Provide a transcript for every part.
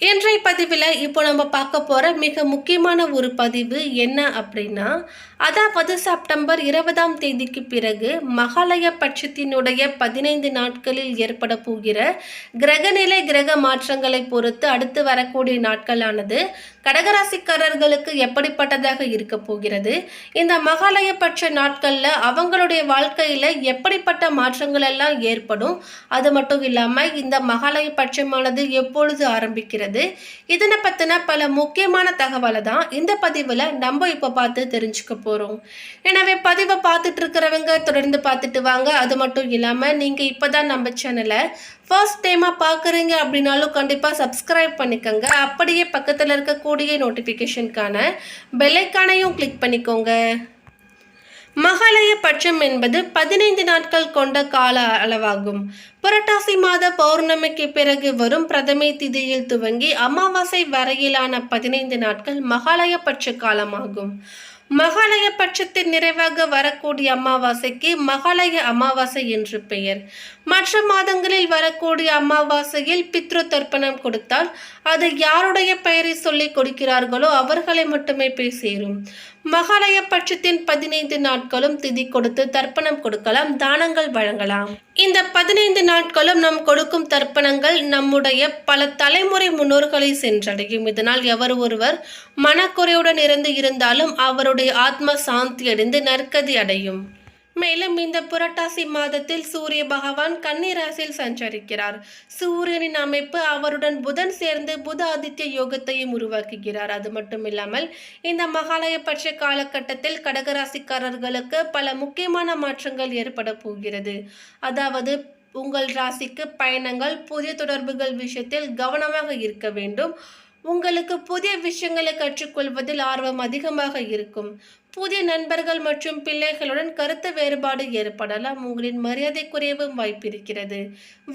இன்றைய பதிவில் இப்போ நம்ம பார்க்க போகிற மிக முக்கியமான ஒரு பதிவு என்ன அப்படின்னா அதாவது செப்டம்பர் இருபதாம் தேதிக்கு பிறகு மகாலய பட்சத்தினுடைய பதினைந்து நாட்களில் ஏற்பட போகிற கிரகநிலை கிரக மாற்றங்களை பொறுத்து அடுத்து வரக்கூடிய நாட்களானது கடகராசிக்காரர்களுக்கு எப்படிப்பட்டதாக இருக்க போகிறது? இந்த மகாலய பட்ச நாட்களில் அவங்களுடைய வாழ்க்கையில் எப்படிப்பட்ட மாற்றங்கள் எல்லாம் ஏற்படும்? அது மட்டும் இல்லாமல் இந்த மகாலய பட்சமானது எப்பொழுது ஆரம்பிக்கிறது? இதனை பற்றின பல முக்கியமான தகவலை தான் இந்த பதிவில் நம்ம இப்போ பார்த்து தெரிஞ்சுக்க போகிறோம் எனவே பதிவை பார்த்துட்டு இருக்கிறவங்க தொடர்ந்து பார்த்துட்டு வாங்க. அது மட்டும் இல்லாமல் நீங்கள் இப்போ தான் நம்ம சேனலை ஃபர்ஸ்ட் டைமாக பார்க்குறீங்க அப்படின்னாலும் கண்டிப்பாக சப்ஸ்கிரைப் பண்ணிக்கோங்க. அப்படியே பக்கத்தில் இருக்கக்கூடிய நோட்டிஃபிகேஷனுக்கான பெல்லைக்கானையும் கிளிக் பண்ணிக்கோங்க. மகாலய பட்சம் என்பது பதினைந்து நாட்கள் கொண்ட கால அளவாகும். புரட்டாசி மாத பௌர்ணமிக்கு பிறகு வரும் பிரதமை திதியில் துவங்கி அமாவாசை வரையிலான பதினைந்து நாட்கள் மகாலய பட்ச காலமாகும். மகாலய பட்சத்தின் நிறைவாக வரக்கூடிய அமாவாசைக்கு மகாலய அமாவாசை என்று பெயர். மற்ற மாதங்களில் வரக்கூடிய அமாவாசையில் பித்ரு தர்ப்பணம் கொடுத்தால் அது யாருடைய பெயரை சொல்லி கொடுக்கிறார்களோ அவர்களை மட்டுமே போய் சேரும். மகாலய பட்சத்தின் பதினைந்து நாட்களும் திதி கொடுத்து தர்ப்பணம் கொடுக்கலாம் தானங்கள் வழங்கலாம். இந்த பதினைந்து நாட்களும் நாம் கொடுக்கும் தர்ப்பணங்கள் நம்முடைய பல தலைமுறை முன்னோர்களை சென்றடையும். இதனால் எவர் ஒருவர் மனக்குறையுடன் இருந்து இருந்தாலும் அவருடைய ஆத்ம சாந்தி அடைந்து நற்கதி அடையும். மேலும் இந்த புரட்டாசி மாதத்தில் சூரிய பகவான் கன்னிராசியில் சஞ்சரிக்கிறார். சூரியனின் அமைப்பு அவருடன் புதன் சேர்ந்து புத ஆதித்ய யோகத்தையும் உருவாக்குகிறார். அது மட்டும் இல்லாமல் இந்த மகாலயபட்ச காலகட்டத்தில் கடகராசிக்காரர்களுக்கு பல முக்கியமான மாற்றங்கள் ஏற்பட போகிறது. அதாவது உங்கள் ராசிக்கு பயணங்கள் புதிய தொடர்புகள் விஷயத்தில் கவனமாக இருக்க வேண்டும். உங்களுக்கு புதிய விஷயங்களை கற்றுக்கொள்வதில் ஆர்வம் அதிகமாக இருக்கும். புதிய நண்பர்கள் மற்றும் பிள்ளைகளுடன் கருத்து வேறுபாடு ஏற்படலாம். உங்களின் மரியாதை குறைவும் வாய்ப்பிருக்கிறது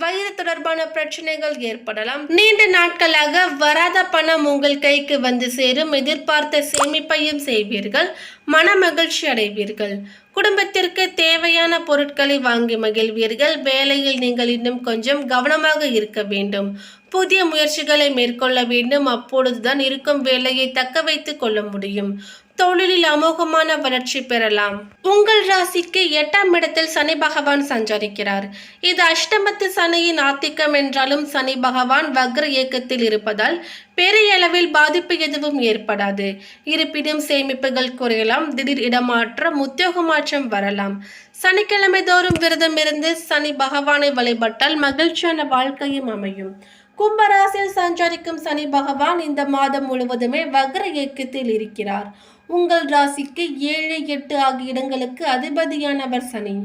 வயிறு தொடர்பான பிரச்சனைகள் ஏற்படலாம். நீண்ட நாட்களாக வராத பணம் உங்கள் கைக்கு வந்து சேரும். எதிர்பார்த்த சேமிப்பையும் செய்வீர்கள். மன மகிழ்ச்சி அடைவீர்கள். குடும்பத்திற்கு தேவையான பொருட்களை வாங்கி மகிழ்வீர்கள். வேலையில் நீங்கள் இன்னும் கொஞ்சம் கவனமாக இருக்க வேண்டும். புதிய முயற்சிகளை மேற்கொள்ள வேண்டும். அப்பொழுதுதான் இருக்கும் வேலையை தக்க வைத்து கொள்ள முடியும். தொழிலில் அமோகமான வளர்ச்சி பெறலாம். உங்கள் ராசிக்கு எட்டாம் இடத்தில் சனி பகவான் சஞ்சரிக்கிறார். இது அஷ்டமத்து சனியின் ஆத்திக்கம் என்றாலும் சனி பகவான் வக்ர இயக்கத்தில் இருப்பதால் பெரிய அளவில் பாதிப்பு எதுவும் ஏற்படாது. இருப்பினும் சேமிப்புகள் குறையலாம் திடீர் இடமாற்றம் உத்தியோக மாற்றம் வரலாம். சனிக்கிழமை தோறும் விரதம் இருந்து சனி பகவானை வழிபட்டால் மகிழ்ச்சியான வாழ்க்கையும் அமையும். கும்பராசியில் சஞ்சரிக்கும் சனி பகவான் இந்த மாதம் முழுவதுமே வக்ர இயக்கத்தில் இருக்கிறார். உங்கள் ராசிக்கு ஏழு எட்டு ஆகிய இடங்களுக்கு அதிபதியானவர் சனி.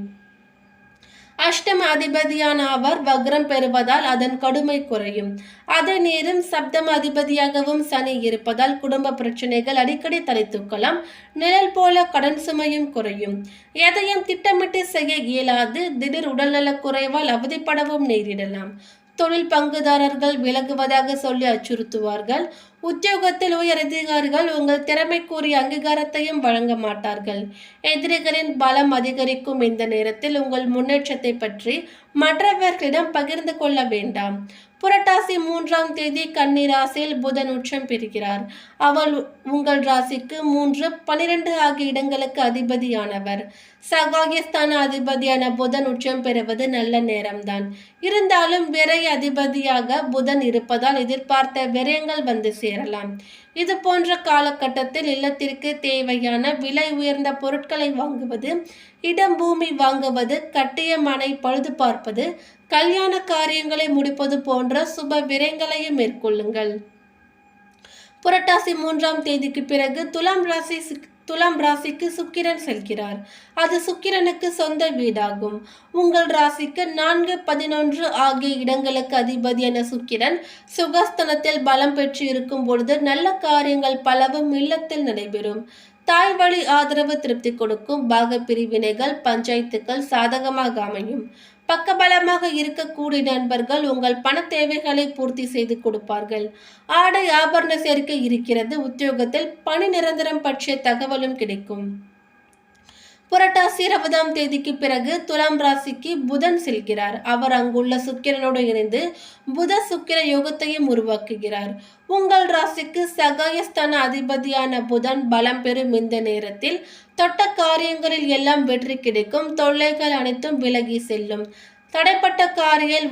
அஷ்டம அதிபதியான அவர் வக்ரம் பெறுவதால் அதன் கடுமை குறையும். அதே நேரம் சப்தம அதிபதியாகவும் சனி இருப்பதால் குடும்ப பிரச்சனைகள் அடிக்கடி தலை தூக்கலாம். நிழல் போல கடன் சுமையும் குறையும். எதையும் திட்டமிட்டு செய்ய இயலாது. திடீர் உடல்நலக் குறைவால் அவதிப்படவும் நேரிடலாம். தொழில் பங்குதாரர்கள் விலகுவதாக சொல்லி அச்சுறுத்துவார்கள். உத்தியோகத்தில் உயர் அதிகாரிகள் உங்கள் திறமைக்குரிய அங்கீகாரத்தையும் வழங்க மாட்டார்கள். எதிரிகளின் பலம் அதிகரிக்கும் இந்த நேரத்தில் உங்கள் முன்னேற்றத்தை பற்றி மற்றவர்களிடம் பகிர்ந்து கொள்ள வேண்டாம். புரட்டாசி மூன்றாம் தேதி கன்னி ராசியில் புதன் உச்சம் பெறுகிறார். அவள் உங்கள் ராசிக்கு மூன்று பனிரெண்டு ஆகிய இடங்களுக்கு அதிபதியானவர். சகாகிஸ்தான அதிபதியான புதன் உச்சம் பெறுவது நல்ல நேரம்தான். இருந்தாலும் விரை அதிபதியாக புதன் இருப்பதால் எதிர்பார்த்த விரயங்கள் வந்து சேரலாம். இது போன்ற காலகட்டத்தில் இல்லத்திற்கு தேவையான விலை உயர்ந்த பொருட்களை வாங்குவது இடம் பூமி வாங்குவது கட்டிய மனை பழுது பார்ப்பது கல்யாண காரியங்களை முடிப்பது போன்ற சுப விரயங்களையும் மேற்கொள்ளுங்கள். புரட்டாசி மூன்றாம் தேதிக்கு பிறகு துலாம் ராசி சிக்- துலாம் ராசிக்கு சுக்கிரன் செல்கிறார். அது சுக்கிரனுக்கு சொந்த வீடாகும். உங்கள் ராசிக்கு நான்கு பதினொன்று ஆகிய இடங்களுக்கு அதிபதியான சுக்கிரன் சுகஸ்தனத்தில் பலம் பெற்று இருக்கும் பொழுது நல்ல காரியங்கள் பலவும் இல்லத்தில் நடைபெறும். தாய் வழி ஆதரவு திருப்தி கொடுக்கும். பாக பிரிவினைகள் பஞ்சாயத்துக்கள் சாதகமாக அமையும். பக்கபலமாக இருக்கக்கூடிய நண்பர்கள் உங்கள் பண தேவைகளை பூர்த்தி செய்து கொடுப்பார்கள். ஆடை ஆபரண சேர்க்கை இருக்கிறது. உத்தியோகத்தில் பணி நிரந்தரம் பற்றிய தகவலும் கிடைக்கும். புரட்டாசி இருபதாம் தேதிக்கு பிறகு துலாம் ராசிக்கு புதன் செல்கிறார். அவர் அங்குள்ள சுக்கிரனோடு இணைந்து புத சுக்கிர யோகத்தையும் உருவாக்குகிறார். உங்கள் ராசிக்கு சகாயஸ்தான அதிபதியான புதன் பலம் பெறும் இந்த நேரத்தில் தொட்ட காரியங்களில் எல்லாம் வெற்றி கிடைக்கும். தொல்லைகள் அனைத்தும் விலகி செல்லும். தடைப்பட்ட காரியல்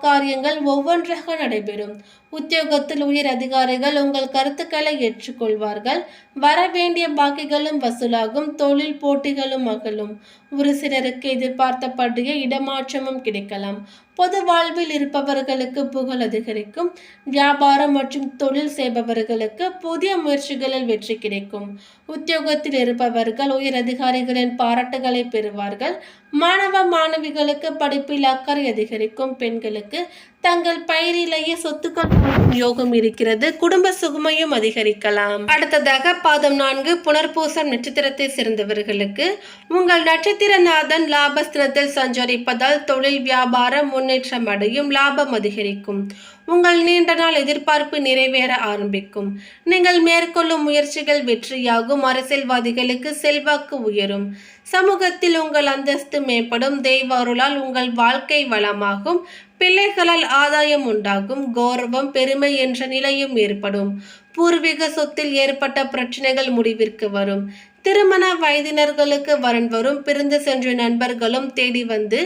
காரியங்கள் ஒவ்வொன்றாக நடைபெறும். உத்தியோகத்தில் உயர் அதிகாரிகள் உங்கள் கருத்துக்களை ஏற்றுக்கொள்வார்கள். வரவேண்டிய பாக்கிகளும் வசூலாகும். தொழில் போட்டிகளும் அகலும். ஒரு சிலருக்கு எதிர்பார்த்தபடிய இடமாற்றமும் கிடைக்கலாம். பொது வாழ்வில் இருப்பவர்களுக்கு புகழ் அதிகரிக்கும். வியாபாரம் மற்றும் தொழில் செய்பவர்களுக்கு புதிய முயற்சிகளில் வெற்றி கிடைக்கும். உத்தியோகத்தில் இருப்பவர்கள் உயர் அதிகாரிகளின் பாராட்டுகளை பெறுவார்கள். மாணவ மாணவிகளுக்கு படிப்பில் அக்கறை அதிகரிக்கும். பெண்களுக்கு தங்கள் பயிரிலேயே சொத்துக்கள் யோகம் இருக்கிறது. குடும்ப சுகமையும் அதிகரிக்கலாம். அடுத்ததாக பாதம் நான்கு புனர்பூசம் நட்சத்திரத்தை சேர்ந்தவர்களுக்கு உங்கள் நட்சத்திரநாதன் லாபஸ்தினத்தில் சஞ்சரிப்பதால் தொழில் வியாபாரம் முன்னேற்றம் அடையும் லாபம் அதிகரிக்கும். உங்கள் நீண்ட நாள் எதிர்பார்ப்பு நிறைவேற ஆரம்பிக்கும். நீங்கள் மேற்கொள்ளும் முயற்சிகள் வெற்றியாகும். அரசியல்வாதிகளுக்கு செல்வாக்கு உயரும். சமூகத்தில் உங்கள் அந்தஸ்து மேம்படும். தெய்வ அருளால் உங்கள் வாழ்க்கை வளமாகும். பிள்ளைகளால் ஆதாயம் உண்டாகும் கௌரவம் பெருமை என்ற நிலையும் ஏற்படும். பூர்வீக சொத்தில் ஏற்பட்ட பிரச்சனைகள் முடிவிற்கு வரும். திருமண வயதினர்களுக்கு வரன் வரும் பிரிந்து சென்ற நண்பர்களும் தேடி வந்து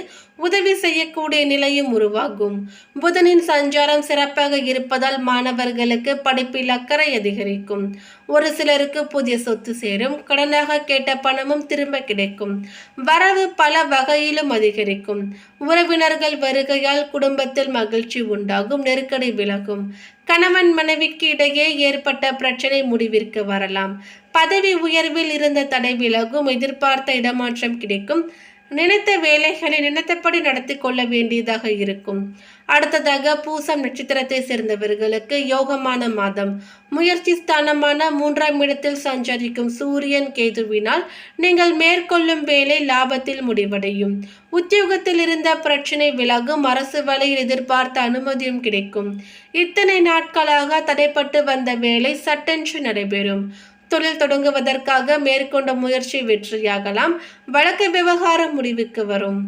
உதவி செய்யக்கூடிய நிலையும் உருவாகும். புதனின் சஞ்சாரம் சிறப்பாக இருப்பதால் மாணவர்களுக்கு படிப்பில் அக்கறை அதிகரிக்கும். ஒரு சிலருக்கு புதிய சொத்து சேரும் கடனாக கேட்ட பணமும் திரும்ப கிடைக்கும். வரவு பல வகையிலும் அதிகரிக்கும். உறவினர்கள் வருகையால் குடும்பத்தில் மகிழ்ச்சி உண்டாகும் நெருக்கடி விலகும். கணவன் மனைவிக்கு இடையே ஏற்பட்ட பிரச்சனை முடிவிற்கு வரலாம். பதவி உயர்வில் இருந்த தடை விலகும் எதிர்பார்த்த இடமாற்றம் கிடைக்கும். நினைத்த வேலைகளை நினைத்தபடி நடத்தி கொள்ள வேண்டியதாக இருக்கும். அடுத்ததாக பூசம் நட்சத்திரத்தை சேர்ந்தவர்களுக்கு யோகமான மாதம். முயற்சி ஸ்தானமான மூன்றாம் இடத்தில் சஞ்சரிக்கும் சூரியன் கேதுவினால் நீங்கள் மேற்கொள்ளும் வேலை லாபத்தில் முடிவடையும். உத்தியோகத்தில் இருந்த பிரச்சனை விலகும் அரசு வழியில் எதிர்பார்த்த அனுமதியும் கிடைக்கும். இத்தனை நாட்களாக தடைப்பட்டு வந்த வேலை சட்டென்று நடைபெறும். தொழில் தொடங்குவதற்காக மேற்கொண்ட முயற்சி வெற்றியாகலாம். வழக்கு விவகாரம் முடிவுக்கு வரும்.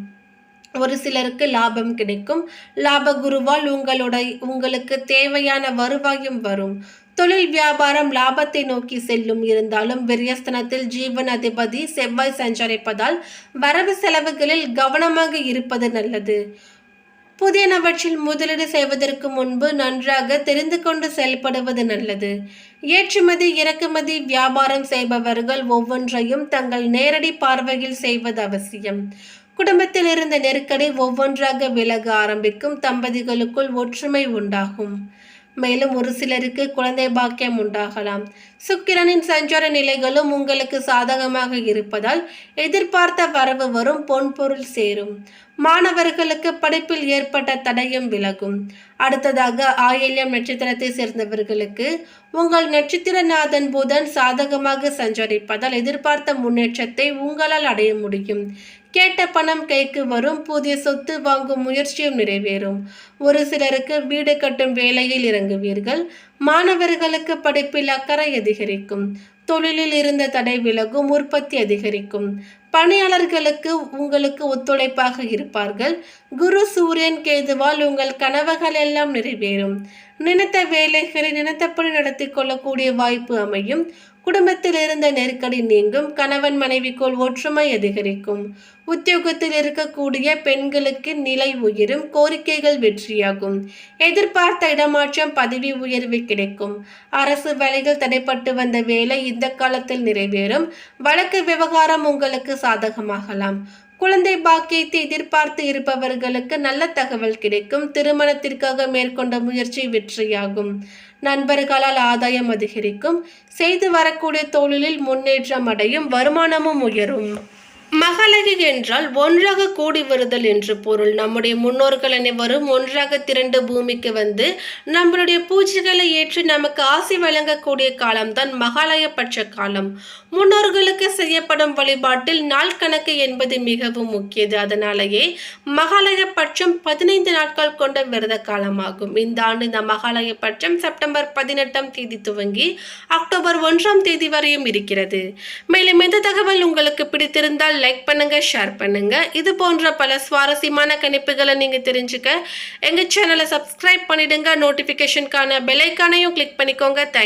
ஒரு சிலருக்கு லாபம் கிடைக்கும். லாப குருவால் உங்களுடைய உங்களுக்கு தேவையான வருவாயும் வரும். தொழில் வியாபாரம் லாபத்தை நோக்கி செல்லும். இருந்தாலும் விரியஸ்தனத்தில் ஜீவன் அதிபதி செவ்வாய் சஞ்சரிப்பதால் வரவு செலவுகளில் கவனமாக இருப்பது நல்லது. புதியனவற்றில் முதலீடு செய்வதற்கு முன்பு நன்றாக தெரிந்து கொண்டு செயல்படுவது நல்லது. ஏற்றுமதி இறக்குமதி வியாபாரம் செய்பவர்கள் ஒவ்வொன்றையும் தங்கள் நேரடி பார்வையில் செய்வது அவசியம். குடும்பத்தில் இருந்த நெருக்கடி ஒவ்வொன்றாக விலக ஆரம்பிக்கும் தம்பதிகளுக்குள் ஒற்றுமை உண்டாகும். மேலும் ஒரு சிலருக்கு குழந்தை பாக்கியம் உண்டாகலாம். சுக்கிரனின் சஞ்சார நிலைகளும் உங்களுக்கு சாதகமாக இருப்பதால் எதிர்பார்த்த வரவு வரும் பொன்பொருள் சேரும். மாணவர்களுக்கு படிப்பில் ஏற்பட்ட தடையும் விலகும். அடுத்ததாக ஆயில்யம் நட்சத்திரத்தை சேர்ந்தவர்களுக்கு உங்கள் நட்சத்திரநாதன் புதன் சாதகமாக சஞ்சரிப்பதால் எதிர்பார்த்த முன்னேற்றத்தை உங்களால் அடைய முடியும். கேட்ட பணம் கைக்கு வரும் புதிய சொத்து வாங்கும் முயற்சியும் நிறைவேறும். ஒரு சிலருக்கு வீடு கட்டும் வேலையில் இறங்குவீர்கள் மாணவர்களுக்கு படிப்பில் அக்கறை அதிகரிக்கும். தொழிலில் இருந்த தடை விலகும் உற்பத்தி அதிகரிக்கும். பணியாளர்களுக்கு உங்களுக்கு ஒத்துழைப்பாக இருப்பார்கள். குரு சூரியன் கேதுவால் உங்கள் கனவுகள் எல்லாம் நிறைவேறும். நினைத்த வேலைகளை நினைத்தபடி நடத்தி கொள்ளக்கூடிய வாய்ப்பு அமையும். குடும்பத்தில் இருந்த நெருக்கடி நீங்கும். கணவன் மனைவிக்குள் ஒற்றுமை அதிகரிக்கும். உத்தியோகத்தில் இருக்கக்கூடிய பெண்களுக்கு நிலை உயரும். கோரிக்கைகள் வெற்றியாகும். எதிர்பார்த்த இடமாற்றம் பதவி உயர்வு கிடைக்கும். அரசு வேலைகள் தடைப்பட்டு வந்த வேலை இந்த காலத்தில் நிறைவேறும். வழக்கு விவகாரம் உங்களுக்கு சாதகமாகலாம். குழந்தை பாக்கியத்தை எதிர்பார்த்து இருப்பவர்களுக்கு நல்ல தகவல் கிடைக்கும். திருமணத்திற்காக மேற்கொண்ட முயற்சி வெற்றியாகும். நண்பர்களால் ஆதாயம் அதிகரிக்கும். செய்து வரக்கூடிய தொழிலில் முன்னேற்றம் அடையும். வருமானமும் உயரும். மகளகி என்றால் ஒன்றாக கூடி வருதல் என்று பொருள். நம்முடைய முன்னோர்கள் அனைவரும் ஒன்றாக திரண்டு பூமிக்கு வந்து நம்மளுடைய பூஜைகளை ஏற்று நமக்கு ஆசி வழங்கக்கூடிய காலம்தான் மகாலயபட்ச காலம். முன்னோர்களுக்கு செய்யப்படும் வழிபாட்டில் நாள் கணக்கு என்பது மிகவும் முக்கியது. அதனாலேயே மகாலயபட்சம் பதினைந்து நாட்கள் கொண்ட விரத காலமாகும். இந்த ஆண்டு இந்த மகாலயபட்சம் செப்டம்பர் பதினெட்டாம் தேதி துவங்கி அக்டோபர் ஒன்றாம் தேதி வரையும் இருக்கிறது. மேலும் இந்த தகவல் உங்களுக்கு பிடித்திருந்தால் லைக் பண்ணுங்க ஷேர் பண்ணுங்க. இது போன்ற பல சுவாரஸ்யமான கணிப்புகளை நீங்க தெரிஞ்சுக்க எங்க சேனலை சப்ஸ்கிரைப் பண்ணிடுங்க. நோட்டிபிகேஷனுக்கான பெல் ஐக்கானையும் கிளிக் பண்ணிக்கோங்க. தேங்க்